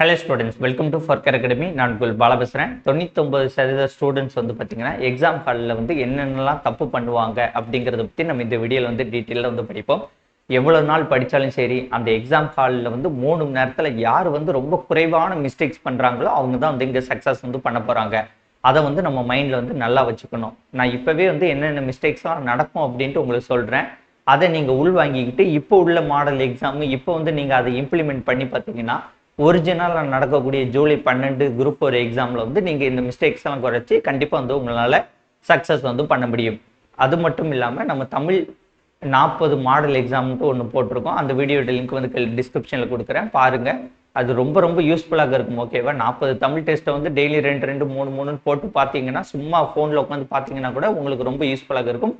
Hello students welcome to ஃபர்கர் academy நான் உங்கள் பாலா பேசுகிறேன் தொண்ணூத்தொம்பது சதவீத ஸ்டூடெண்ட்ஸ் வந்து பார்த்தீங்கன்னா எக்ஸாம் ஹாலில் வந்து என்னென்னலாம் தப்பு பண்ணுவாங்க அப்படிங்கிறத பற்றி நம்ம இந்த வீடியோவில் வந்து டீட்டெயிலாக வந்து படிப்போம். எவ்வளோ நாள் படித்தாலும் சரி அந்த எக்ஸாம் ஹாலில் வந்து மூணு மணி நேரத்தில் யார் வந்து ரொம்ப குறைவான மிஸ்டேக்ஸ் பண்ணுறாங்களோ அவங்க தான் வந்து இங்கே சக்ஸஸ் வந்து பண்ண போகிறாங்க அதை வந்து நம்ம மைண்டில் வந்து நல்லா வச்சுக்கணும். நான் இப்போவே வந்து என்னென்ன மிஸ்டேக்ஸ்லாம் நடக்கும் அப்படின்ட்டு உங்களுக்கு சொல்கிறேன் அதை நீங்கள் உள் வாங்கிக்கிட்டு இப்போ உள்ள மாடல் எக்ஸாமு இப்போ வந்து நீங்கள் அதை இம்ப்ளிமெண்ட் பண்ணி பார்த்தீங்கன்னா ஒரிஜினலாக நடக்கக்கூடிய ஜூலை பன்னெண்டு குரூப் ஒரு எக்ஸாமில் வந்து நீங்கள் இந்த மிஸ்டேக்ஸ் எல்லாம் குறைச்சி கண்டிப்பாக வந்து உங்களால் சக்ஸஸ் வந்து பண்ண முடியும். அது மட்டும் இல்லாமல் நம்ம தமிழ் நாற்பது மாடல் எக்ஸாம்ன்ட்டு ஒன்று போட்டிருக்கோம். அந்த வீடியோட லிங்க் வந்து டிஸ்கிரிப்ஷனில் கொடுக்குறேன். பாருங்கள் அது ரொம்ப ரொம்ப யூஸ்ஃபுல்லாக இருக்கும் ஓகேவா நாற்பது தமிழ் டெஸ்ட்டை வந்து டெய்லி ரெண்டு ரெண்டு மூணு மூணுன்னு போட்டு பார்த்தீங்கன்னா சும்மா ஃபோனில் உட்காந்து பார்த்தீங்கன்னா கூட உங்களுக்கு ரொம்ப யூஸ்ஃபுல்லாக இருக்கும்.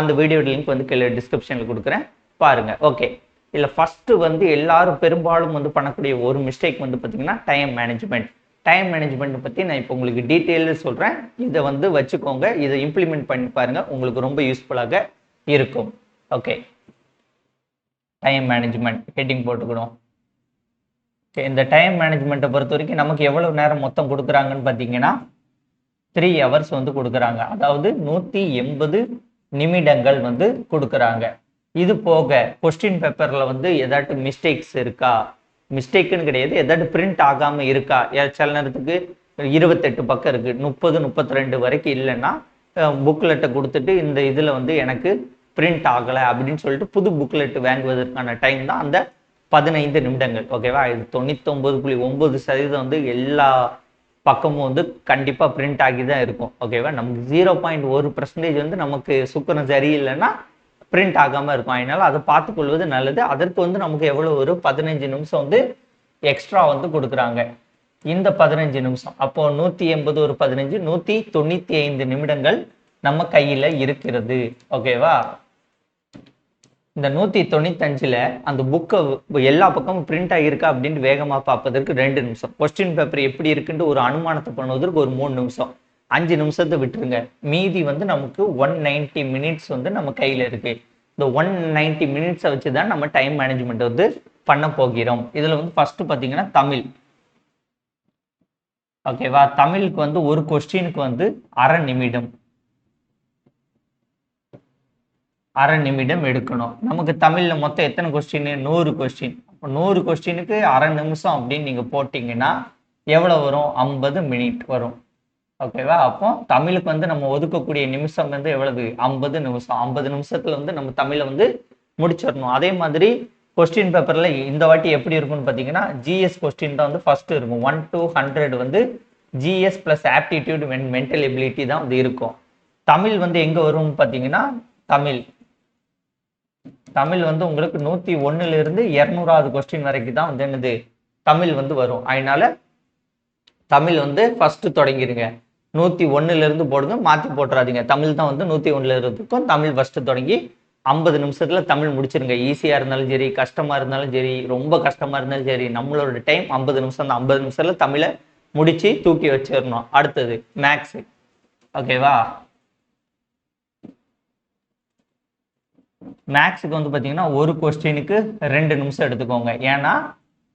அந்த வீடியோட லிங்க் வந்து கீழே டிஸ்கிரிப்ஷனில் கொடுக்குறேன். பாருங்கள் ஓகே இல்லை ஃபஸ்ட்டு வந்து எல்லாரும் பெரும்பாலும் வந்து பண்ணக்கூடிய ஒரு மிஸ்டேக் வந்து பார்த்தீங்கன்னா டைம் மேனேஜ்மெண்ட் டைம் மேனேஜ்மெண்ட்டை பற்றி நான் இப்போ உங்களுக்கு டீட்டெயிலில் சொல்கிறேன் இதை வந்து வச்சுக்கோங்க. இதை இம்ப்ளிமெண்ட் பண்ணி பாருங்கள் உங்களுக்கு ரொம்ப யூஸ்ஃபுல்லாக இருக்கும். ஓகே டைம் மேனேஜ்மெண்ட் ஹெட்டிங் போட்டுக்கணும். ஓகே இந்த டைம் மேனேஜ்மெண்ட்டை பொறுத்த வரைக்கும் நமக்கு எவ்வளோ நேரம் மொத்தம் கொடுக்குறாங்கன்னு பார்த்தீங்கன்னா த்ரீ ஹவர்ஸ் வந்து கொடுக்குறாங்க. அதாவது நூற்றி எண்பது நிமிடங்கள் வந்து கொடுக்குறாங்க. இது போக கொஸ்டின் பேப்பரில் வந்து ஏதாட்டும் மிஸ்டேக்ஸ் இருக்கா? மிஸ்டேக்குன்னு கிடையாது. ஏதாட்டு பிரிண்ட் ஆகாமல் இருக்கா? சில நேரத்துக்கு இருபத்தெட்டு பக்கம் இருக்குது முப்பது முப்பத்தி ரெண்டு வரைக்கும் இல்லைன்னா புக்லெட்டை கொடுத்துட்டு இந்த இதில் வந்து எனக்கு பிரிண்ட் ஆகலை அப்படின்னு சொல்லிட்டு புது புக்லெட் வாங்குவதற்கான டைம் தான் அந்த பதினைந்து நிமிடங்கள். ஓகேவா இது தொண்ணூத்தொம்பது புள்ளி ஒம்பது சதவீதம் வந்து எல்லா பக்கமும் வந்து கண்டிப்பாக பிரிண்ட் ஆகி தான் இருக்கும். ஓகேவா நமக்கு ஜீரோ பாயிண்ட் ஒரு பர்சன்டேஜ் வந்து நமக்கு சுக்கரம் சரியில்லைன்னா பிரிண்ட் ஆகாமல் இருக்கும். அதனால அதை பார்த்துக்கொள்வது நல்லது. அதற்கு வந்து நமக்கு எவ்வளோ ஒரு பதினஞ்சு நிமிஷம் வந்து எக்ஸ்ட்ரா வந்து கொடுக்குறாங்க. இந்த பதினஞ்சு நிமிஷம். அப்போ நூற்றி எண்பது ஒரு பதினஞ்சு நூற்றி தொண்ணூற்றி ஐந்து நிமிடங்கள் நம்ம கையில் இருக்கிறது. ஓகேவா இந்த நூற்றி தொண்ணூத்தஞ்சில் அந்த புக்கை எல்லா பக்கமும் பிரிண்ட் ஆகியிருக்கா அப்படின்ட்டு வேகமாக பார்ப்பதற்கு ரெண்டு நிமிஷம். கொஸ்டின் பேப்பர் எப்படி இருக்குன்ட்டு ஒரு அனுமானத்தை பண்ணுவதற்கு ஒரு மூணு நிமிஷம். அஞ்சு நிமிஷத்தை விட்டுருங்க. மீதி வந்து நமக்கு ஒன் நைன்டி மினிட்ஸ் வந்து நம்ம கையில் இருக்கு. இந்த ஒன் நைன்டி மினிட்ஸை வச்சு தான் நம்ம டைம் மேனேஜ்மெண்ட் வந்து பண்ண போகிறோம். இதில் வந்து ஃபர்ஸ்ட் பார்த்தீங்கன்னா தமிழ். ஓகேவா தமிழுக்கு வந்து ஒரு கொஸ்டினுக்கு வந்து அரை நிமிடம். அரை நிமிடம் எடுக்கணும். நமக்கு தமிழ்ல மொத்தம் எத்தனை கொஸ்டின் நூறு கொஸ்டின் அப்போ நூறு கொஸ்டினுக்கு அரை நிமிஷம் அப்படின்னு நீங்க போட்டீங்கன்னா எவ்வளவு வரும்? ஐம்பது மினிட் வரும். ஓகேவா அப்போ தமிழுக்கு வந்து நம்ம ஒதுக்கக்கூடிய நிமிஷம் வந்து எவ்வளவு? ஐம்பது நிமிஷம். ஐம்பது நிமிஷத்துல வந்து நம்ம தமிழை வந்து முடிச்சிடணும். அதே மாதிரி கொஸ்டின் பேப்பர்ல இந்த வாட்டி எப்படி இருக்கும்னு பார்த்தீங்கன்னா ஜிஎஸ் கொஸ்டின் தான் வந்து ஃபர்ஸ்ட் இருக்கும். ஒன் டூ ஹண்ட்ரட் வந்து GS plus aptitude mental ability தான் வந்து இருக்கும். தமிழ் வந்து எங்க வரும்னு பார்த்தீங்கன்னா தமிழ். தமிழ் வந்து உங்களுக்கு நூத்தி ஒன்றுலேருந்து இருந்து இருநூறாவது கொஸ்டின் வரைக்கும் தான் வந்து என்னது? தமிழ் வந்து வரும். அதனால தமிழ் வந்து ஃபர்ஸ்ட் தொடங்கிருங்க நூத்தி ஒன்றுலேருந்து இருந்து போடுங்க மாற்றி போட்டுறாதீங்க. தமிழ் தான் வந்து நூத்தி ஒன்றுலேருந்துக்கும் தமிழ் ஃபஸ்ட்டு தொடங்கி ஐம்பது நிமிஷத்துல தமிழ் முடிச்சிருங்க. ஈஸியா இருந்தாலும் சரி கஷ்டமா இருந்தாலும் சரி ரொம்ப கஷ்டமா இருந்தாலும் சரி நம்மளோட டைம் ஐம்பது நிமிஷம் தான். ஐம்பது நிமிஷத்துல தமிழை முடிச்சு தூக்கி வச்சிடணும். அடுத்தது மேக்ஸு ஓகேவா மேக்ஸுக்கு வந்து பார்த்தீங்கன்னா ஒரு கொஸ்டினுக்கு ரெண்டு நிமிஷம் எடுத்துக்கோங்க. ஏன்னா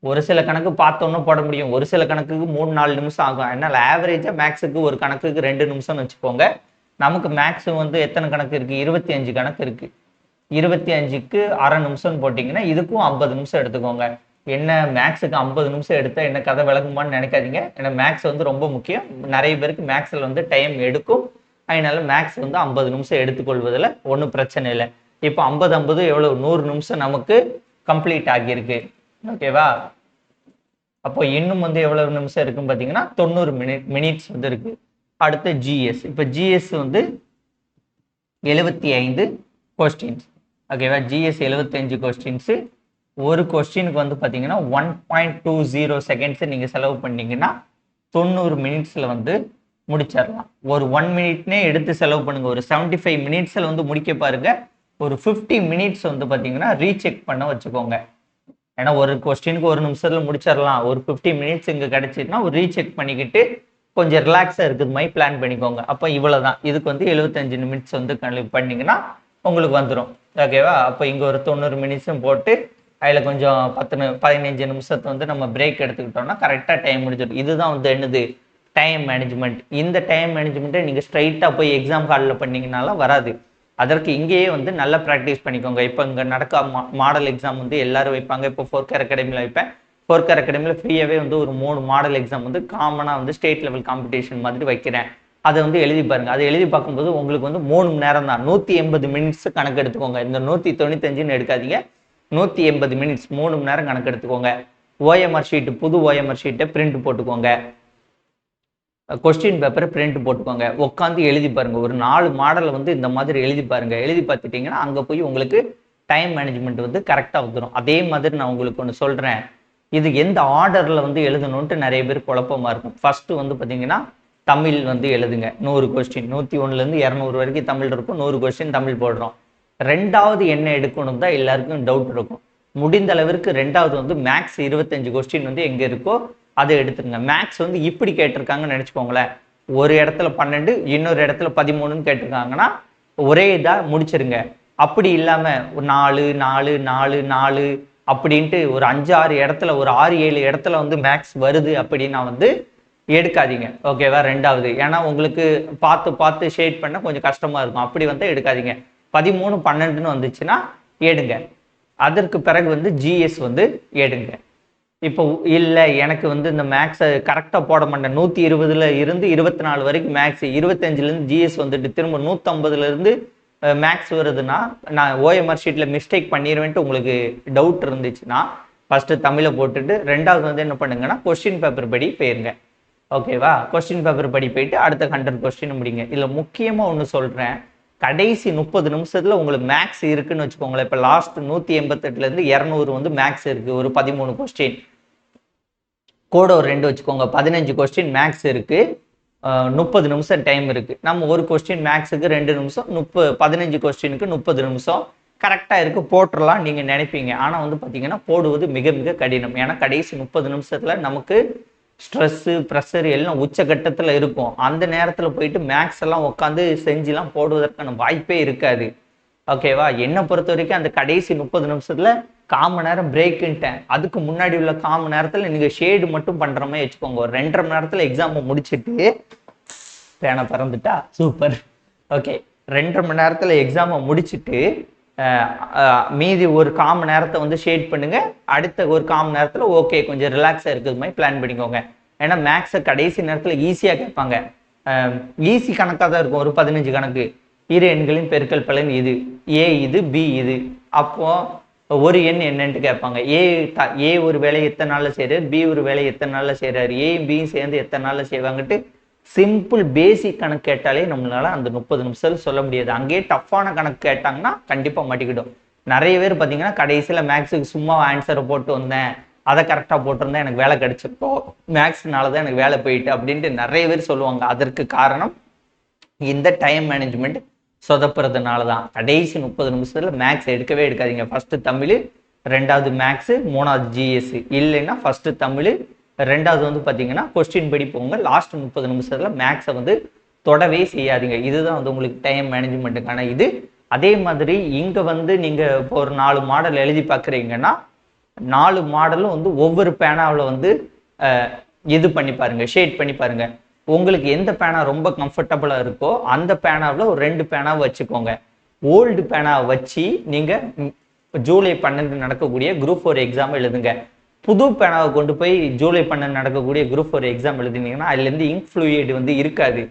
ஒரு சில கணக்கு பார்த்தோன்னு போட முடியும். ஒரு சில கணக்குக்கு மூணு நாலு நிமிஷம் ஆகும். அதனால ஆவரேஜாக மேக்ஸுக்கு ஒரு கணக்குக்கு ரெண்டு நிமிஷம்னு வச்சுக்கோங்க. நமக்கு மேக்ஸ் வந்து எத்தனை கணக்கு இருக்கு? இருபத்தி அஞ்சு கணக்கு இருக்கு. இருபத்தி அஞ்சுக்கு அரை நிமிஷம்னு போட்டிங்கன்னா இதுக்கும் ஐம்பது நிமிஷம் எடுத்துக்கோங்க. என்ன மேக்ஸுக்கு ஐம்பது நிமிஷம் எடுத்தால் என்ன கதை விளக்குமான்னு நினைக்காதீங்க. ஏன்னா மேக்ஸ் வந்து ரொம்ப முக்கியம். நிறைய பேருக்கு மேக்ஸில் வந்து டைம் எடுக்கும். அதனால மேக்ஸ் வந்து ஐம்பது நிமிஷம் எடுத்துக்கொள்வதில் ஒன்றும் பிரச்சனை இல்லை. இப்போ ஐம்பது ஐம்பது எவ்வளோ நூறு நிமிஷம் நமக்கு கம்ப்ளீட் ஆகியிருக்கு. ஓகேவா அப்போ இன்னும் வந்து எவ்வளவு நிமிஷம் இருக்குன்னு பார்த்தீங்கன்னா தொண்ணூறு மினிட் மினிட்ஸ் வந்து இருக்கு. அடுத்து ஜிஎஸ் இப்போ ஜிஎஸ் வந்து எழுபத்தி ஐந்து கொஸ்டின்ஸ் ஓகேவா ஜிஎஸ் எழுபத்தஞ்சு கொஸ்டின்ஸு ஒரு கொஸ்டினுக்கு வந்து பார்த்தீங்கன்னா one point two zero seconds நீங்கள் செலவு பண்ணீங்கன்னா தொண்ணூறு மினிட்ஸில் வந்து முடிச்சிடலாம் ஒரு ஒன் மினிட்னே எடுத்து செலவு பண்ணுங்க. ஒரு செவன்டி ஃபைவ் மினிட்ஸில் வந்து முடிக்க பாருங்க. ஒரு ஃபிஃப்டி மினிட்ஸ் வந்து பார்த்தீங்கன்னா ரீசெக் பண்ண வச்சுக்கோங்க. ஏன்னா ஒரு கொஸ்டினுக்கு ஒரு நிமிஷத்துல முடிச்சிடலாம் ஒரு ஃபிஃப்டி மினிட்ஸ் இங்கே கிடைச்சிதுன்னா ஒரு ரீசெக் பண்ணிக்கிட்டு கொஞ்சம் ரிலாக்ஸாக இருக்குது மாதிரி பிளான் பண்ணிக்கோங்க. அப்போ இவ்வளோதான் இதுக்கு வந்து எழுபத்தஞ்சு நிமிட்ஸ் வந்து கணக்கு பண்ணீங்கன்னா உங்களுக்கு வந்துடும் ஓகேவா அப்போ இங்கே ஒரு தொண்ணூறு மினிட்ஸும் போட்டு அதில் கொஞ்சம் பத்து பதினஞ்சு நிமிஷத்தை வந்து நம்ம பிரேக் எடுத்துக்கிட்டோம்னா கரெக்டாக டைம் முடிஞ்சிடும் இதுதான் வந்து என்னது? டைம் மேனேஜ்மெண்ட் இந்த டைம் மேனேஜ்மெண்ட்டை நீங்கள் ஸ்ட்ரைட்டாக போய் எக்ஸாம் ஹாலில் பண்ணீங்கனாலும் வராது. அதற்கு இங்கேயே வந்து நல்லா ப்ராக்டிஸ் பண்ணிக்கோங்க. இப்போ இங்கே நடக்க மாடல் எக்ஸாம் வந்து எல்லாரும் வைப்பாங்க. இப்போ ஃபோர்கர் அகாடமியில் வைப்பேன். ஃபோர்கர் அகாடமியில் ஃப்ரீயாகவே வந்து ஒரு மூணு மாடல் எக்ஸாம் வந்து காமனாக வந்து ஸ்டேட் லெவல் காம்படிஷன் மாதிரி வைக்கிறேன். அதை வந்து எழுதி பாருங்க. அதை எழுதி பார்க்கும்போது உங்களுக்கு வந்து மூணு மணி நேரம் தான். நூற்றி எண்பது மினிட்ஸ் கணக்கு எடுத்துக்கோங்க. இந்த நூற்றி தொண்ணூத்தஞ்சுன்னு எடுக்காதீங்க. நூற்றி எண்பது மினிட்ஸ் மூணு மணி நேரம் கணக்கு எடுத்துக்கோங்க. ஓஎம்ஆர் ஷீட்டு புது ஓஎம்ஆர் ஷீட்டை பிரிண்ட் போட்டுக்கோங்க. கொஸ்டின் பேப்பரை பிரிண்ட் போட்டுக்கோங்க. உட்காந்து எழுதி பாருங்கள் ஒரு நாலு மாடலை வந்து இந்த மாதிரி எழுதி பாருங்கள் எழுதி பார்த்துட்டிங்கன்னா அங்கே போய் உங்களுக்கு டைம் மேனேஜ்மெண்ட் வந்து கரெக்டாக வந்துடும் அதே மாதிரி நான் உங்களுக்கு ஒன்று சொல்கிறேன் இது எந்த ஆர்டரில் வந்து எழுதணுன்ட்டு நிறைய பேர் குழப்பமா இருக்கும். ஃபஸ்ட்டு வந்து பார்த்தீங்கன்னா தமிழ் வந்து எழுதுங்க. நூறு கொஸ்டின் நூற்றி ஒன்றுலேருந்து இரநூறு வரைக்கும் தமிழ் இருக்கும். நூறு கொஸ்டின் தமிழ் போடுறோம். ரெண்டாவது என்ன எடுக்கணும் தான் எல்லாருக்கும் டவுட் இருக்கும். முடிந்த அளவிற்கு ரெண்டாவது வந்து மேக்ஸ் இருபத்தஞ்சு கொஸ்டின் வந்து எங்கே இருக்கோ அதை எடுத்துருங்க. மேக்ஸ் வந்து இப்படி கேட்டிருக்காங்கன்னு நினச்சிக்கோங்களேன். ஒரு இடத்துல பன்னெண்டு இன்னொரு இடத்துல பதிமூணுன்னு கேட்டிருக்காங்கன்னா ஒரே இதாக முடிச்சிருங்க. அப்படி இல்லாமல் ஒரு நாலு நாலு நாலு நாலு அப்படின்ட்டு ஒரு அஞ்சு ஆறு இடத்துல ஒரு ஆறு ஏழு இடத்துல வந்து மேக்ஸ் வருது அப்படின்னா வந்து எடுக்காதீங்க. ஓகேவா ரெண்டாவது. ஏன்னா உங்களுக்கு பார்த்து பார்த்து ஷேட் பண்ண கொஞ்சம் கஷ்டமா இருக்கும். அப்படி வந்து எடுக்காதீங்க. பதிமூணு பன்னெண்டுன்னு வந்துச்சுன்னா எடுங்க. அதற்கு பிறகு வந்து ஜிஎஸ் வந்து எடுங்க. இப்போ இல்லை எனக்கு வந்து இந்த மேக்ஸை கரெக்டாக போட மாட்டேன். நூற்றி இருபதுல இருந்து இருபத்தி நாலு வரைக்கும் மேக்ஸ் இருபத்தஞ்சிலேருந்து ஜிஎஸ் வந்துட்டு திரும்ப நூற்றம்பதுலேருந்து மேக்ஸ் வருதுன்னா நான் ஓஎம்ஆர் ஷீட்டில் மிஸ்டேக் பண்ணிடுவேன்ட்டு உங்களுக்கு டவுட் இருந்துச்சுன்னா ஃபஸ்ட்டு தமிழை போட்டுட்டு ரெண்டாவது வந்து என்ன பண்ணுங்கன்னா கொஸ்டின் பேப்பர் படி போயிருங்க. ஓகேவா கொஸ்டின் பேப்பர் படி போயிட்டு அடுத்த ஹண்ட்ரட் கொஸ்டின் முடிங்க. இதில் முக்கியமாக ஒன்று சொல்கிறேன் கடைசி முப்பது நிமிஷத்தில் உங்களுக்கு மேக்ஸ் இருக்குன்னு வச்சுக்கோங்களேன். இப்போ லாஸ்ட் நூற்றி எண்பத்தெட்டுலேருந்து இரநூறு வந்து மேக்ஸ் இருக்குது ஒரு பதிமூணு கொஸ்டின் கூட ஒரு ரெண்டு வச்சுக்கோங்க. பதினஞ்சு கொஸ்டின் மேக்ஸ் இருக்கு. முப்பது நிமிஷம் டைம் இருக்கு. நம்ம ஒரு கொஸ்டின் மேக்ஸுக்கு ரெண்டு நிமிஷம் முப்பது பதினஞ்சு கொஸ்டினுக்கு முப்பது நிமிஷம். கரெக்டாக இருக்கு போட்டுடலாம் நீங்கள் நினைப்பீங்க. ஆனால் வந்து பார்த்தீங்கன்னா போடுவது மிக மிக கடினம். ஏன்னா கடைசி முப்பது நிமிஷத்தில் நமக்கு ஸ்ட்ரெஸ்ஸு ப்ரெஷர் எல்லாம் உச்சகட்டத்தில் இருக்கும். அந்த நேரத்தில் போயிட்டு மேக்ஸ் எல்லாம் உட்காந்து செஞ்சுலாம் போடுவதற்கான வாய்ப்பே இருக்காது. ஓகேவா என்னை பொறுத்த வரைக்கும் அந்த கடைசி முப்பது நிமிஷத்தில் காமணி நேரம் பிரேக்குன்ட்டேன் அதுக்கு முன்னாடி உள்ள கால் மணி நீங்கள் ஷேடு மட்டும் பண்ணுற மாதிரி வச்சுக்கோங்க. ஒரு ரெண்டரை மணி நேரத்தில் எக்ஸாமை முடிச்சிட்டு பேனை திறந்துட்டா? சூப்பர் ஓகே ரெண்டரை மணி நேரத்தில் எக்ஸாமை முடிச்சுட்டு மீதி ஒரு கால் மணி நேரத்தை வந்து ஷேட் பண்ணுங்க. அடுத்த ஒரு கால் மணி ஓகே கொஞ்சம் ரிலாக்ஸாக இருக்கிறது மாதிரி பிளான் பண்ணிக்கோங்க. ஏன்னா மேக்ஸை கடைசி நேரத்தில் ஈஸியாக கேட்பாங்க. ஈஸி கணக்காக தான் இருக்கும். ஒரு பதினஞ்சு கணக்கு. இரு எண்களின் பெருக்கல் பலன் இது. ஏ இது பி இது. அப்போது ஒரு எண் என்னன்ட்டு கேட்பாங்க. ஏ த ஏ ஒரு வேலையை எத்தனை நாளில் செய்கிறார் பி ஒரு வேலையை எத்தனை நாளில் செய்கிறார் ஏயும் பியும் சேர்ந்து எத்தனை நாளில் செய்வாங்கட்டு சிம்பிள் பேசிக் கணக்கு கேட்டாலே நம்மளால அந்த முப்பது நிமிஷத்தில் சொல்ல முடியாது. அங்கேயே டஃப்பான கணக்கு கேட்டாங்கன்னா கண்டிப்பாக மாட்டிக்கிடும். நிறைய பேர் பார்த்தீங்கன்னா கடைசியில் மேக்ஸுக்கு சும்மா ஆன்சரை போட்டு வந்தேன். அதை கரெக்டாக போட்டிருந்தா எனக்கு வேலை கிடைச்சிருக்கோ மேக்ஸ்னால தான் எனக்கு வேலை போயிட்டு அப்படின்ட்டு நிறைய பேர் சொல்லுவாங்க. அதற்கு காரணம் இந்த டைம் மேனேஜ்மெண்ட் சொதப்புறதுனால தான் கடைசி முப்பது நிமிஷத்தில் மேக்ஸ் எடுக்கவே எடுக்காதீங்க. ஃபஸ்ட்டு தமிழ் ரெண்டாவது மேக்ஸு மூணாவது ஜிஎஸ் இல்லைன்னா ஃபஸ்ட்டு தமிழ் ரெண்டாவது வந்து பார்த்தீங்கன்னா கொஸ்டின் படி போங்க. லாஸ்ட் முப்பது நிமிஷத்தில் மேக்ஸை வந்து தொடவே செய்யாதீங்க. இதுதான் வந்து உங்களுக்கு டைம் மேனேஜ்மெண்ட்டுக்கான இது. அதே மாதிரி இங்கே வந்து நீங்கள் இப்போ ஒரு நாலு மாடல் எழுதி பார்க்குறீங்கன்னா நாலு மாடலும் வந்து ஒவ்வொரு பேனாவில் வந்து இது பண்ணி பாருங்க. ஷேட் பண்ணி பாருங்கள் உங்களுக்கு எந்த பேனா ரொம்ப கம்ஃபர்டபுளாக இருக்கோ அந்த பேனாவில் ஒரு ரெண்டு பேனாவை வச்சுக்கோங்க. ஓல்டு பேனாவை வச்சு நீங்கள் ஜூலை பன்னெண்டு நடக்கக்கூடிய குரூப் ஃபோர் எக்ஸாம் எழுதுங்க. புது பேனாவை கொண்டு போய் ஜூலை பன்னெண்டு நடக்கக்கூடிய குரூப் ஃபோர் எக்ஸாம் எழுதுனீங்கன்னா அதுலேருந்து இங்க் ஃப்ளூயிட் வந்து இருக்காது.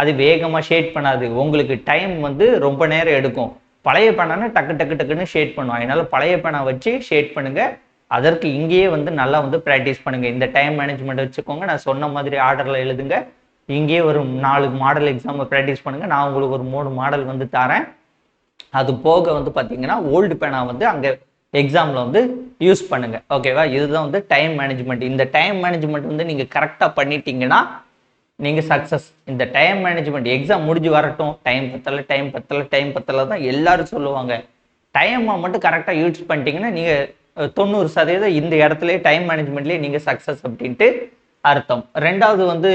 அது வேகமாக ஷேட் பண்ணாது. உங்களுக்கு டைம் வந்து ரொம்ப நேரம் எடுக்கும். பழைய பேனானா டக்கு டக்கு டக்குன்னு ஷேட் பண்ணும். அதனால பழைய பேனா வச்சு ஷேட் பண்ணுங்க. அதற்கு இங்கேயே வந்து நல்லா வந்து ப்ராக்டிஸ் பண்ணுங்க. இந்த டைம் மேனேஜ்மெண்ட் வச்சுக்கோங்க. நான் சொன்ன மாதிரி ஆர்டர்ல எழுதுங்க. இங்கேயே ஒரு நாலு மாடல் எக்ஸாம் ப்ராக்டிஸ் பண்ணுங்க. நான் உங்களுக்கு ஒரு மூணு மாடல் வந்து தரேன். அது போக வந்து பார்த்தீங்கன்னா ஓல்டு பேனா வந்து அங்கே எக்ஸாமில் வந்து யூஸ் பண்ணுங்க. ஓகேவா இதுதான் வந்து டைம் மேனேஜ்மெண்ட் இந்த டைம் மேனேஜ்மெண்ட் வந்து நீங்கள் கரெக்டாக பண்ணிட்டீங்கன்னா நீங்கள் சக்ஸஸ் இந்த டைம் மேனேஜ்மெண்ட் எக்ஸாம் முடிஞ்சு வரட்டும். டைம் பத்தலை டைம் பத்தலை டைம் பத்தல தான் எல்லாரும் சொல்லுவாங்க. டைமை மட்டும் கரெக்டாக யூஸ் பண்ணிட்டீங்கன்னா நீங்கள் தொண்ணூறு சதவீதம் இந்த இடத்துலயே டைம் மேனேஜ்மெண்ட்லேயே நீங்கள் சக்ஸஸ் அப்படின்ட்டு அர்த்தம். ரெண்டாவது வந்து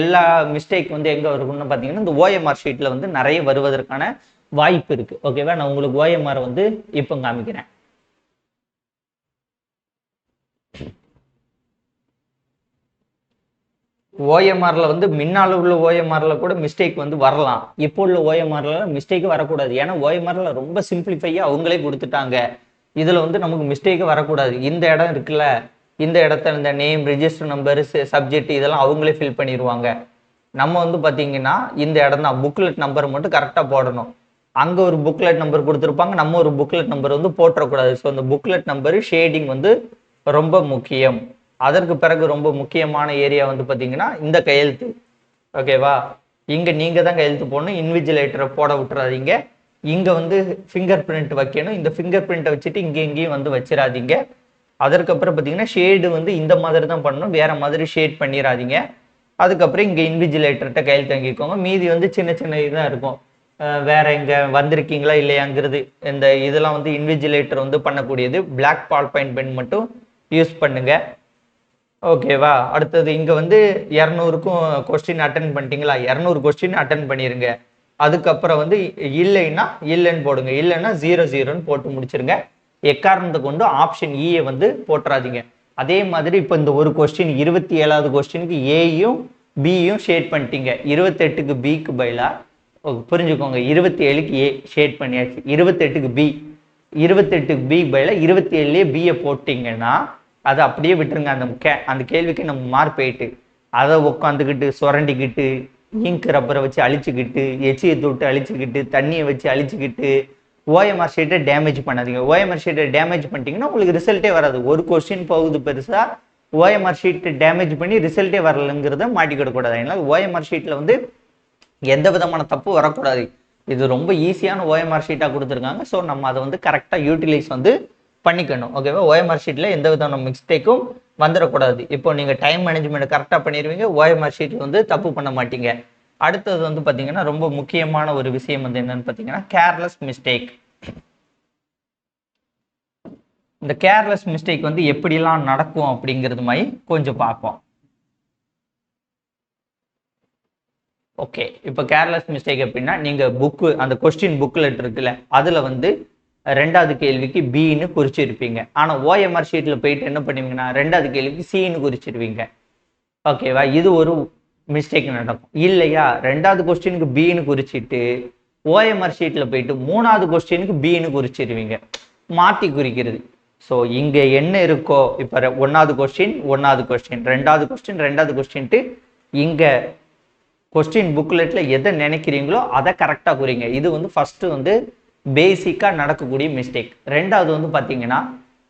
எல்லா மிஸ்டேக் வந்து எங்கே வரும்னு பார்த்தீங்கன்னா இந்த ஓஎம்ஆர் ஷீட்டில் வந்து நிறைய வருவதற்கான வாய்ப்பு இருக்கு. ஓகேவா நான் உங்களுக்கு ஓஎம்ஆர் வந்து இப்போ காமிக்கிறேன். ஓஎம்ஆர்ல வந்து முன்னால உள்ள ஓஎம்ஆர்ல கூட மிஸ்டேக் வந்து வரலாம். இப்போ உள்ள ஓஎம்ஆர்ல மிஸ்டேக் வரக்கூடாது. ஏன்னா ஓஎம்ஆர்ல ரொம்ப சிம்பிளிஃபையா அவங்களே கொடுத்துட்டாங்க. இதுல வந்து நமக்கு மிஸ்டேக் வரக்கூடாது. இந்த இடம் இருக்குல்ல? இந்த இடத்துல இந்த நேம் ரிஜிஸ்டர் நம்பர் சப்ஜெக்ட் இதெல்லாம் அவங்களே ஃபில் பண்ணிடுவாங்க நம்ம வந்து பார்த்தீங்கன்னா இந்த இடம் தான். புக்லெட் நம்பர் மட்டும் கரெக்டாக போடணும். அங்கே ஒரு புக்லெட் நம்பர் கொடுத்துருப்பாங்க. நம்ம ஒரு புக்லெட் நம்பர் வந்து போட்டுறக்கூடாது ஸோ அந்த புக்லெட் நம்பரு ஷேடிங் வந்து ரொம்ப முக்கியம். அதற்கு பிறகு ரொம்ப முக்கியமான ஏரியா வந்து பார்த்தீங்கன்னா இந்த கையெழுத்து. ஓகேவா இங்கே நீங்கள் தான் கையெழுத்து போடணும். இன்விஜிலேட்டரை போட விட்டுறாதீங்க. இங்கே வந்து ஃபிங்கர் பிரிண்ட் வைக்கணும். இந்த ஃபிங்கர் பிரிண்ட்டை வச்சுட்டு இங்கே இங்கேயும் வந்து வச்சிடாதீங்க. அதற்கப்புறம் பார்த்தீங்கன்னா ஷேடு வந்து இந்த மாதிரி தான் பண்ணணும். வேறு மாதிரி ஷேட் பண்ணிடாதீங்க அதுக்கப்புறம் இங்கே இன்விஜிலேட்டர்கிட்ட கையில் தங்கிக்கோங்க மீதி வந்து சின்ன சின்ன இதாக இருக்கும். வேற இங்கே வந்திருக்கீங்களா இல்லையாங்கிறது. இந்த இதெல்லாம் வந்து இன்விஜிலேட்டர் வந்து பண்ணக்கூடியது. பிளாக் பால் பாயிண்ட் பென் மட்டும் யூஸ் பண்ணுங்க. ஓகேவா அடுத்தது இங்கே வந்து இரநூறுக்கும் கொஸ்டின் அட்டன் பண்ணிட்டீங்களா? இரநூறு கொஸ்டின் அட்டன் பண்ணிடுங்க அதுக்கப்புறம் வந்து இல்லைன்னா இல்லைன்னு போடுங்க. இல்லைன்னா ஜீரோ ஜீரோன்னு போட்டு முடிச்சிருங்க. எக்காரணத்தை கொண்டு ஆப்ஷன் இயை e வந்து போட்டுறாதீங்க அதே மாதிரி இப்போ இந்த ஒரு கொஸ்டின் இருபத்தி ஏழாவது கொஸ்டினுக்கு ஏயும் பியும் ஷேட் பண்ணிட்டீங்க. இருபத்தெட்டுக்கு பிக்கு பதிலாக புரிஞ்சுக்கோங்க. இருபத்தி ஏழுக்கு ஏ ஷேட் பண்ணியாச்சு. இருபத்தெட்டுக்கு பி இருபத்தெட்டுக்கு பி பதிலாக இருபத்தி ஏழுலேயே பியை போட்டிங்கன்னா அதை அப்படியே விட்டுருங்க. அந்த கே அந்த கேள்விக்கு நம்ம மார்க் போயிட்டு அதை உட்காந்துக்கிட்டு சுரண்டிக்கிட்டு இங்க் ரப்பரை வச்சு அழிச்சுக்கிட்டு எச்சியை தொட்டு அழிச்சுக்கிட்டு தண்ணியை வச்சு அழிச்சுக்கிட்டு ஓஎம்ஆர் ஷீட்டை டேமேஜ் பண்ணாதீங்க. ஓஎம்ஆர் ஷீட்டை டேமேஜ் பண்ணிட்டீங்கன்னா உங்களுக்கு ரிசல்ட்டே வராது. ஒரு கொஸ்டின் போகுது பெருசாக ஓஎம்ஆர் ஷீட்டை டேமேஜ் பண்ணி ரிசல்ட்டே வரலங்கிறத மாட்டிக்கிடக்கூடாது அதனால ஓஎம்ஆர் ஷீட்டில் வந்து எந்த விதமான தப்பு வரக்கூடாது. இது ரொம்ப ஈஸியான ஓஎம்ஆர் ஷீட்டாக கொடுத்துருக்காங்க. ஸோ நம்ம அதை வந்து கரெக்டாக யூட்டிலைஸ் வந்து பண்ணிக்கணும். ஓகேவா ஓஎம்ஆர் ஷீட்டில் எந்த விதமான மிஸ்டேக்கும் வந்துடக்கூடாது. இப்போ நீங்கள் டைம் மேனேஜ்மெண்ட் கரெக்டாக பண்ணிடுவீங்க ஓஎம்ஆர் ஷீட்டில் வந்து தப்பு பண்ண மாட்டீங்க. அடுத்தது வந்து பார்த்தீங்கன்னா ரொம்ப முக்கியமான ஒரு விஷயம் வந்து என்னன்னு பார்த்தீங்கன்னா கேர்லெஸ் மிஸ்டேக் இந்த கேர்லெஸ் மிஸ்டேக் வந்து எப்படிலாம் நடக்கும் அப்படிங்கிறது மாதிரி கொஞ்சம் பார்ப்போம். ஓகே இப்போ கேர்லெஸ் மிஸ்டேக் எப்படின்னா நீங்கள் புக்கு அந்த கொஸ்டின் புக்லெட் இருக்குல்ல அதில் வந்து ரெண்டாவது கேள்விக்கு பின்னு குறிச்சிருப்பீங்க. ஆனால் ஓஎம்ஆர் ஷீட்டில் போயிட்டு என்ன பண்ணுவீங்கன்னா ரெண்டாவது கேள்விக்கு சின்னு குறிச்சிருவீங்க. ஓகேவா இது ஒரு மிஸ்டேக் நடக்கும். இல்லையா? ரெண்டாவது கொஸ்டினுக்கு பின்னு குறிச்சிட்டு ஓஎம்ஆர் ஷீட்டில் போயிட்டு மூணாவது கொஸ்டினுக்கு பின்னு குறிச்சிருவீங்க. மாற்றி குறிக்கிறது. ஸோ இங்கே என்ன இருக்கோ இப்போ ஒன்றாவது கொஸ்டின் ஒன்றாவது கொஸ்டின் ரெண்டாவது கொஸ்டின் ரெண்டாவது கொஸ்டின்ட்டு இங்கே கொஸ்டின் புக்லெட்டில் எதை நினைக்கிறீங்களோ அதை கரெக்டாக குறிங்க. இது வந்து ஃபஸ்ட்டு வந்து பேசிக்காக நடக்கக்கூடிய மிஸ்டேக் ரெண்டாவது வந்து பார்த்தீங்கன்னா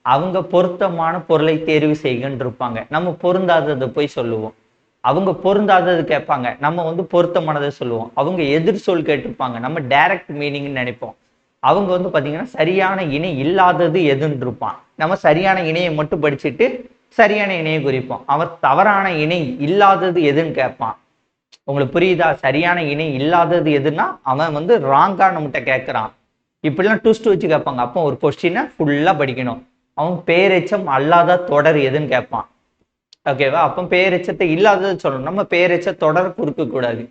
அவங்க பொருத்தமான பொருளை தேர்வு செய்யுங்கன்னு இருப்பாங்க நம்ம பொருந்தாததை போய் சொல்லுவோம். அவங்க பொருந்தாதது கேட்பாங்க. நம்ம வந்து பொருத்தமானதை சொல்லுவோம். அவங்க எதிர் சொல் கேட்டிருப்பாங்க. நம்ம டைரக்ட் மீனிங்னு நினைப்போம். அவங்க வந்து பார்த்தீங்கன்னா சரியான இணை இல்லாதது எதுன்னு இருப்பான் நம்ம சரியான இணையை மட்டும் படிச்சுட்டு சரியான இணையை குறிப்போம். அவன் தவறான இணை இல்லாதது எதுன்னு கேட்பான். உங்களுக்கு புரியுதா? சரியான இணை இல்லாதது எதுன்னா அவன் வந்து ராங்கா நம்மகிட்ட கேட்குறான். இப்படிலாம் ட்விஸ்ட் வச்சு கேட்பாங்க. அப்போ ஒரு கொஸ்டினை ஃபுல்லாக படிக்கணும். அவன் பேரெச்சம் அல்லாத தொடர் எதுன்னு கேட்பான். ஓகேவா அப்போ பேரெச்சத்தை இல்லாதது சொல்லணும். நம்ம பேரெச்ச தொடர் கொடுக்க கூடாது.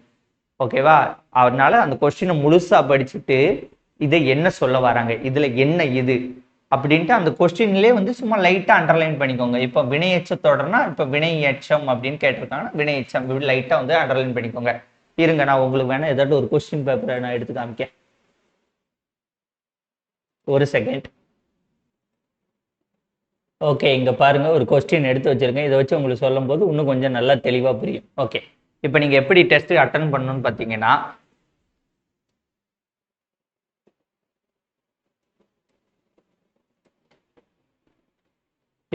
ஓகேவா அதனால அந்த கொஸ்டினை முழுசா படிச்சுட்டு இதை என்ன சொல்ல வராங்க? இதுல என்ன இது? அப்படின்ட்டு அந்த கொஸ்டின்லேயே வந்து சும்மா லைட்டாக அண்டர்லைன் பண்ணிக்கோங்க. இப்போ வினையெச்ச தொடர்னா இப்போ வினை எச்சம் அப்படின்னு கேட்டிருக்காங்கன்னா வினை எச்சம் இப்படி லைட்டாக வந்து அண்டர்லைன் பண்ணிக்கோங்க. இருங்க நான் உங்களுக்கு வேணால் ஏதாட்டும் ஒரு கொஸ்டின் பேப்பரை நான் எடுத்து காமிக்க ஒரு செகண்ட் ஓகே இங்கே பாருங்க ஒரு கொஸ்டின் எடுத்து வச்சிருக்கேன். இதை வச்சு உங்களுக்கு சொல்லும்போது இன்னும் கொஞ்சம் நல்லா தெளிவாக புரியும். ஓகே இப்போ நீங்கள் எப்படி டெஸ்ட் அட்டன் பண்ணணும்னு பார்த்தீங்கன்னா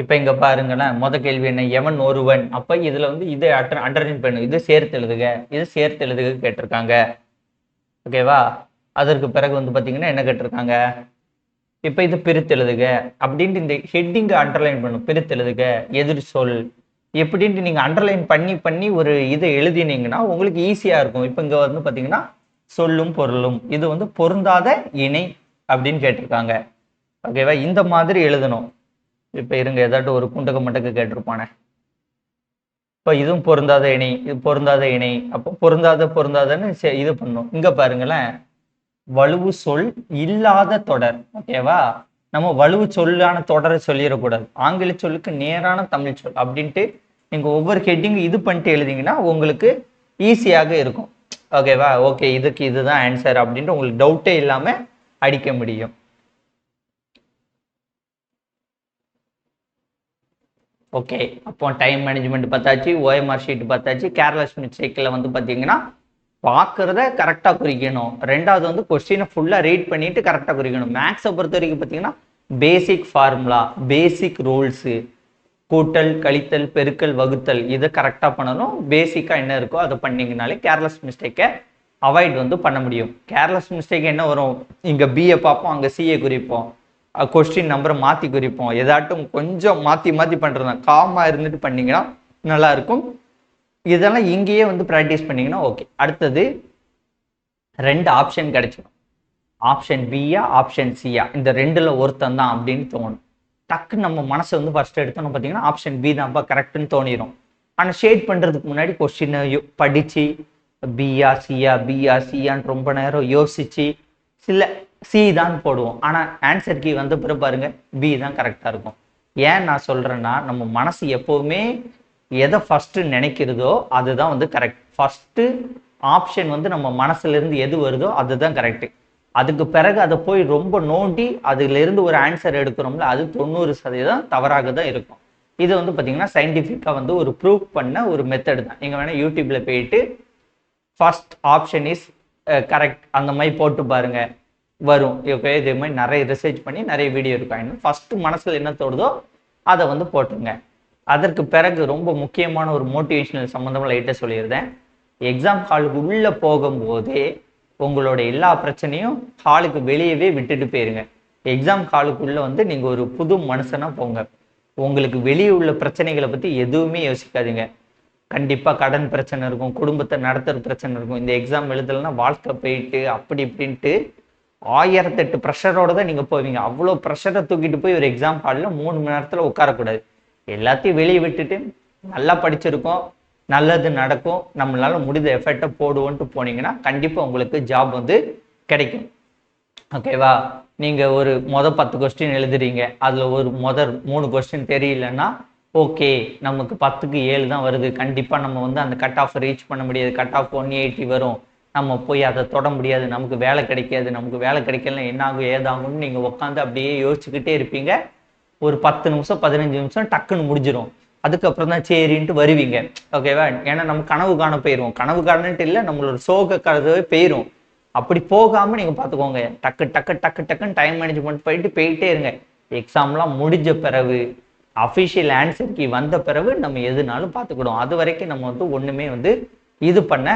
இப்போ இங்கே பாருங்களேன் மொத கேள்வி என்ன? எவன் ஒருவன்? அப்போ இதில் வந்து இதை அட்டன் அண்டர்லைன் பண்ணும் இது சேர்த்து எழுதுக. இது சேர்த்து எழுதுக கேட்டிருக்காங்க. ஓகேவா அதற்கு பிறகு வந்து பார்த்தீங்கன்னா என்ன கேட்டிருக்காங்க? இப்போ இது பிரித்து எழுதுக அப்படின்ட்டு இந்த ஹெட்டிங்கை அண்டர்லைன் பண்ணும் பிரித்து எழுதுக. எதிர் சொல். எப்படின்ட்டு நீங்க அண்டர்லைன் பண்ணி பண்ணி ஒரு இதை எழுதினீங்கன்னா உங்களுக்கு ஈஸியா இருக்கும். இப்போ இங்க வந்து பாத்தீங்கன்னா சொல்லும் பொருளும். இது வந்து பொருந்தாத இணை அப்படின்னு கேட்டிருக்காங்க. ஓகேவா இந்த மாதிரி எழுதணும். இப்போ இருங்க ஏதாட்டும் ஒரு குண்டக்க மண்டக்கு கேட்டிருப்பானே. இப்போ இதுவும் பொருந்தாத இணை இது பொருந்தாத இணை. அப்போ பொருந்தாத பொருந்தாதன்னு இது பண்ணும். இங்க பாருங்களேன். வலுவு சொல் இல்லாத தொடர் ஓகேவா நம்ம வலுவு சொல்லான தொடரை சொல்லிடக்கூடாது. ஆங்கில சொல்லுக்கு நேரான தமிழ் சொல் அப்படின்ட்டு நீங்கள் ஒவ்வொரு ஹெட்டிங் இது பண்ணிட்டு எழுதிங்கன்னா உங்களுக்கு ஈஸியாக இருக்கும். ஓகேவா ஓகே இதுக்கு இதுதான் ஆன்சர் அப்படின்ட்டு உங்களுக்கு டவுட்டே இல்லாமல் அடிக்க முடியும். ஓகே அப்போ டைம் மேனேஜ்மெண்ட் பார்த்தாச்சு ஓஎம்ஆர் ஷீட் பார்த்தாச்சு கேர்லெஸ் மிஸ்டேக்கில் வந்து பார்த்தீங்கன்னா பார்க்குறத கரெக்டாக குறிக்கணும். ரெண்டாவது வந்து கொஸ்டினை ஃபுல்லாக ரீட் பண்ணிட்டு கரெக்டாக குறிக்கணும். மேக்ஸை பொறுத்த வரைக்கும் பார்த்தீங்கன்னா பேசிக் ஃபார்முலா பேசிக் ரூல்ஸு கூட்டல் கழித்தல் பெருக்கல் வகுத்தல் இதை கரெக்டாக பண்ணணும். பேசிக்காக என்ன இருக்கோ அதை பண்ணிங்கனாலே கேர்லெஸ் மிஸ்டேக்கை அவாய்ட் வந்து பண்ண முடியும். கேர்லெஸ் மிஸ்டேக் என்ன வரும்? இங்கே பிஏ பார்ப்போம் அங்கே சிஏ குறிப்போம். கொஸ்டின் நம்பரை மாற்றி குறிப்போம். எதாட்டும் கொஞ்சம் மாற்றி மாற்றி பண்ணுறது காமாக இருந்துட்டு பண்ணிங்கன்னா நல்லாயிருக்கும் இதெல்லாம் இங்கேயே வந்து ப்ராக்டிஸ் பண்ணிங்கன்னா ஓகே அடுத்தது ரெண்டு ஆப்ஷன் கிடைச்சிடும். ஆப்ஷன் பியா ஆப்ஷன் சியா இந்த ரெண்டில் ஒருத்தன் தான் அப்படின்னு தோணும். டக்கு நம்ம மனசை வந்து ஃபஸ்ட்டு எடுத்தோம்னு பார்த்தீங்கன்னா ஆப்ஷன் பி தான்ப்பா கரெக்டுன்னு தோணிடும் ஆனால் ஷேட் பண்ணுறதுக்கு முன்னாடி கொஸ்டினை படித்து பியா சியா பியா சியான்னு ரொம்ப நேரம் யோசித்து சில சி தான் போடுவோம். ஆனால் ஆன்சர் கீ வந்த பிறகு பாருங்க பி தான் கரெக்டாக இருக்கும். ஏன் நான் சொல்கிறேன்னா நம்ம மனசு எப்போவுமே எதை ஃபஸ்ட்டு நினைக்கிறதோ அதுதான் வந்து கரெக்ட் ஃபஸ்ட்டு ஆப்ஷன் வந்து நம்ம மனசுலேருந்து எது வருதோ அதுதான் கரெக்டு அதுக்கு பிறகு அதை போய் ரொம்ப நோண்டி அதுலேருந்து ஒரு ஆன்சர் எடுக்கிறோம்ல அது தொண்ணூறு சதவீதம் தவறாக தான் இருக்கும். இது வந்து பார்த்தீங்கன்னா சயின்டிஃபிக்காக வந்து ஒரு ப்ரூவ் பண்ண ஒரு மெத்தட் தான். நீங்கள் வேணால் யூடியூப்பில் போயிட்டு ஃபர்ஸ்ட் ஆப்ஷன் இஸ் கரெக்ட் அந்த மாதிரி போட்டு பாருங்க. வரும். ஓகே இதே மாதிரி நிறைய ரிசர்ச் பண்ணி நிறைய வீடியோ இருக்கும் ஃபஸ்ட்டு மனசில் என்ன தோடுதோ அதை வந்து போட்டுருங்க. அதற்கு பிறகு ரொம்ப முக்கியமான ஒரு மோட்டிவேஷனல் சம்மந்தமாக லைட்டாக சொல்லியிருந்தேன். எக்ஸாம் ஹாலுக்கு உள்ளே போகும்போதே உங்களோட எல்லா பிரச்சனையும் ஹாலுக்கு வெளியவே விட்டுட்டு போயிருங்க. எக்ஸாம் ஹாலுக்குள்ளே வந்து நீங்கள் ஒரு புது மனுஷனாக போங்க. உங்களுக்கு வெளியே உள்ள பிரச்சனைகளை பற்றி எதுவுமே யோசிக்காதீங்க. கண்டிப்பாக கடன் பிரச்சனை இருக்கும் குடும்பத்தை நடத்துகிற பிரச்சனை இருக்கும். இந்த எக்ஸாம் எழுதலைன்னா வாழ்க்கை போயிட்டு அப்படி இப்படின்ட்டு ஆயிரத்தெட்டு ப்ரெஷரோடு தான் நீங்கள் போவீங்க. அவ்வளோ ப்ரெஷரை தூக்கிட்டு போய் ஒரு எக்ஸாம் ஹாலில் மூணு மணி நேரத்தில் உட்காரக்கூடாது. எல்லாத்தையும் வெளியே விட்டுட்டு நல்லா படிச்சிருக்கோம் நல்லது நடக்கும் நம்மளால முடிந்த எஃபர்ட்டை போடுவோன்ட்டு போனீங்கன்னா கண்டிப்பாக உங்களுக்கு ஜாப் வந்து கிடைக்கும். ஓகேவா நீங்கள் ஒரு மொதல் பத்து கொஸ்டின் எழுதுறீங்க. அதில் ஒரு முதல் மூணு கொஸ்டின் தெரியலன்னா ஓகே நமக்கு பத்துக்கு ஏழு தான் வருது. கண்டிப்பாக நம்ம வந்து அந்த கட் ஆஃப் ரீச் பண்ண முடியாது. கட் ஆஃப் ஒன் எயிட்டி வரும். நம்ம போய் அதை தொட முடியாது. நமக்கு வேலை கிடைக்காது. நமக்கு வேலை கிடைக்கலன்னா என்ன ஆகும் ஏதாகும்னு நீங்கள் உட்காந்து அப்படியே யோசிச்சுக்கிட்டே இருப்பீங்க. ஒரு பத்து நிமிஷம் பதினஞ்சு நிமிஷம் டக்குன்னு முடிஞ்சிடும் அதுக்கப்புறம் தான் சரின்ட்டு வருவீங்க. ஓகேவா ஏன்னா நம்ம கனவு காண போயிடுவோம் கனவு காணன்ட்டு இல்லை நம்மளோட சோக கதவே போயிடும் அப்படி போகாமல் நீங்கள் பார்த்துக்கோங்க டக்கு டக்கு டக்கு டக்குன்னு டைம் மேனேஜ்மெண்ட் போயிட்டு போயிட்டே இருங்க. எக்ஸாம்லாம் முடிஞ்ச பிறகு அஃபிஷியல் ஆன்சர் கீ வந்த பிறகு நம்ம எதுனாலும் பார்த்துக்கிடுவோம் அது வரைக்கும் நம்ம வந்து ஒன்றுமே வந்து இது பண்ண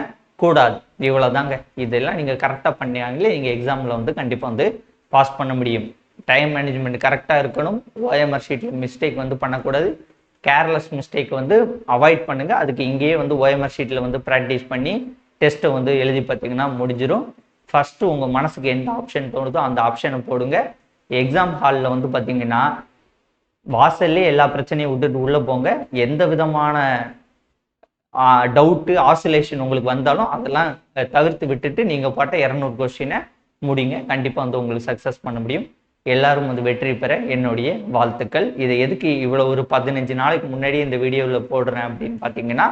கூடாது. இவ்வளோதாங்க இதெல்லாம் நீங்கள் கரெக்டாக பண்ணியாங்களே நீங்கள் எக்ஸாமில் வந்து கண்டிப்பாக வந்து பாஸ் பண்ண முடியும். டைம் மேனேஜ்மெண்ட் கரெக்டாக இருக்கணும். ஓஎம்ஆர் ஷீட்டில் மிஸ்டேக் வந்து பண்ணக்கூடாது. கேர்லெஸ் மிஸ்டேக் வந்து அவாய்ட் பண்ணுங்கள் அதுக்கு இங்கேயே வந்து ஓஎம்ஆர் ஷீட்டில் வந்து ப்ராக்டிஸ் பண்ணி டெஸ்ட்டை வந்து எழுதி பார்த்தீங்கன்னா முடிஞ்சிடும் ஃபஸ்ட்டு உங்கள் மனசுக்கு எந்த ஆப்ஷன் தோணுதோ அந்த ஆப்ஷனை போடுங்க. எக்ஸாம் ஹாலில் வந்து பார்த்தீங்கன்னா வாசல்லே எல்லா பிரச்சனையும் விட்டுட்டு உள்ளே போங்க. எந்த விதமான டவுட்டு ஆசிலேஷன் உங்களுக்கு வந்தாலும் அதெல்லாம் தவிர்த்து விட்டுட்டு நீங்கள் பாட்ட இரநூறு கொஸ்டினை முடிங்க. கண்டிப்பாக வந்து உங்களுக்கு சக்ஸஸ் பண்ண முடியும். எல்லாரும் வந்து வெற்றி பெற என்னுடைய வாழ்த்துக்கள். இதை எதுக்கு இவ்வளோ ஒரு பதினஞ்சு நாளைக்கு முன்னாடி இந்த வீடியோவில் போடுறேன் அப்படின்னு பார்த்தீங்கன்னா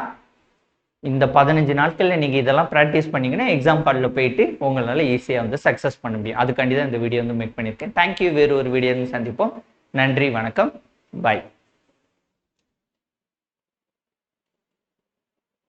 இந்த பதினஞ்சு நாட்களில் நீங்கள் இதெல்லாம் ப்ராக்டிஸ் பண்ணிங்கன்னா எக்ஸாம் கார்டில் போயிட்டு உங்களால் ஈஸியாக வந்து சக்ஸஸ் பண்ண முடியும். அதுக்காண்டி தான் இந்த வீடியோ வந்து மேக் பண்ணியிருக்கேன். தேங்க்யூ வேறு ஒரு வீடியோ சந்திப்போம். நன்றி. வணக்கம். பாய்